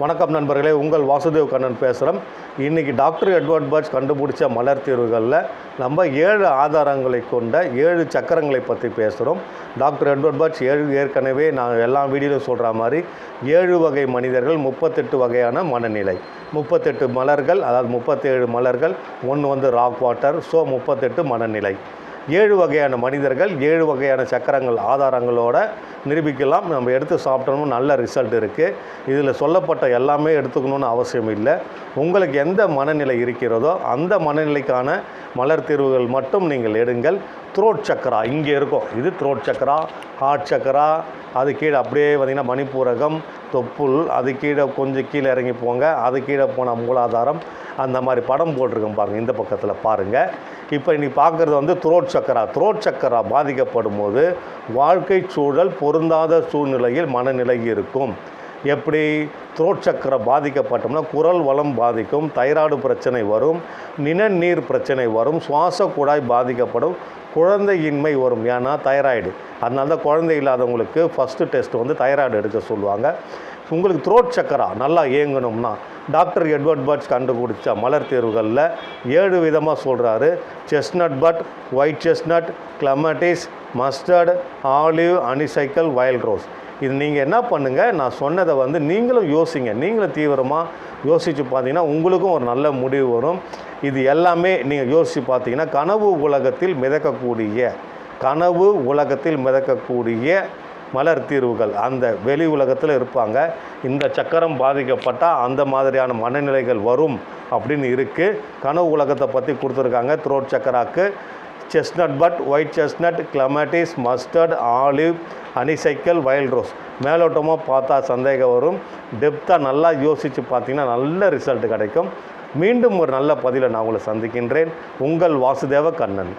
வணக்கம் நண்பர்களே உங்கள் வாசுதேவ் கண்ணன் பேசுகிறோம் இன்றைக்கி டாக்டர் எட்வர்ட் பர்ச் கண்டுபிடிச்ச மலர் தீர்வுகளில் நம்ம ஏழு ஆதாரங்களை கொண்ட ஏழு சக்கரங்களை பற்றி பேசுகிறோம் டாக்டர் எட்வர்ட் பர்ச் ஏழு ஏற்கனவே நான் எல்லா வீடியோலையும் சொல்கிற மாதிரி ஏழு வகை மனிதர்கள் முப்பத்தெட்டு வகையான மனநிலை. முப்பத்தெட்டு மலர்கள் அதாவது முப்பத்தேழு மலர்கள் ஒன்று வந்து ராக் வாட்டர் ஸோ முப்பத்தெட்டு மனநிலை. ஏழு வகையான மனிதர்கள் ஏழு வகையான சக்கரங்கள் ஆதாரங்களோட நிரூபிக்கலாம். நம்ம எடுத்து சாப்பிட்டோம்னா நல்ல ரிசல்ட் இருக்குது இதில் சொல்லப்பட்ட எல்லாமே எடுத்துக்கணும்னு அவசியம் இல்லை. உங்களுக்கு எந்த மனநிலை இருக்கிறதோ அந்த மனநிலைக்கான மலர் தீர்வுகள் மட்டும் நீங்கள் எடுங்கள். த்ரோட் சக்கரா இங்கே இருக்கும். இது த்ரோட் சக்கரா ஹார்ட் சக்கரா. அது கீழே அப்படியே பார்த்திங்கன்னா மணிப்பூரகம் தொப்புள் அது கீழே கொஞ்சம் கீழே இறங்கி போங்க. அது கீழே போன மூலாதாரம். அந்த மாதிரி படம் போட்டிருக்கோம் பாருங்கள் இந்த பக்கத்தில் பாருங்கள் இப்போ நீ பார்க்குறது வந்து த்ரோட் சக்கரா. த்ரோட் சக்கரா பாதிக்கப்படும் போது வாழ்க்கை சூழல் பொருந்தாத சூழ்நிலையில் மனநிலை இருக்கும். எப்படி த்ரோட் சக்கரை பாதிக்கப்பட்டோம்னா குரல் வளம் பாதிக்கும் தைராய்டு பிரச்சனை வரும் நிணநீர் பிரச்சனை வரும் சுவாச குழாய் பாதிக்கப்படும் குழந்தையின்மை வரும். ஏன்னா தைராய்டு. அதனால தான் குழந்தை இல்லாதவங்களுக்கு ஃபஸ்ட்டு டெஸ்ட் வந்து தைராய்டு எடுக்க சொல்லுவாங்க. உங்களுக்கு த்ரோட் சக்கரா நல்லா இயங்கணும்னா டாக்டர் எட்வர்ட் பட்ஸ் கண்டுபிடிச்ச மலர் தேர்வுகளில் ஏழு விதமாக சொல்கிறாரு chestnut bud white chestnut clematis mustard olive honeysuckle wild rose இது நீங்கள் என்ன பண்ணுங்கள் நான் சொன்னதை வந்து நீங்களும் யோசிங்க. நீங்களும் தீவிரமாக யோசித்து பார்த்தீங்கன்னா உங்களுக்கும் ஒரு நல்ல முடிவு வரும். இது எல்லாமே நீங்கள் யோசித்து பார்த்தீங்கன்னா கனவு உலகத்தில் மிதக்கக்கூடிய கனவு உலகத்தில் மிதக்கக்கூடிய மலர் தீர்வுகள். அந்த வெளி உலகத்தில் இருப்பாங்க. இந்த சக்கரம் பாதிக்கப்பட்டால் அந்த மாதிரியான மனநிலைகள் வரும் அப்படின்னு இருக்குது கனவு உலகத்தை பற்றி கொடுத்துருக்காங்க. Throat சக்கராக்கு chestnut bud white chestnut clematis mustard olive honeysuckle wild rose மேலோட்டமாக பார்த்தா சந்தேகம் வரும். டெப்த்தாக நல்லா யோசித்து பார்த்தீங்கன்னா நல்ல ரிசல்ட் கிடைக்கும். மீண்டும் ஒரு நல்ல பதிலை நான் உங்களை சந்திக்கின்றேன். உங்கள் வாசுதேவ கண்ணன்.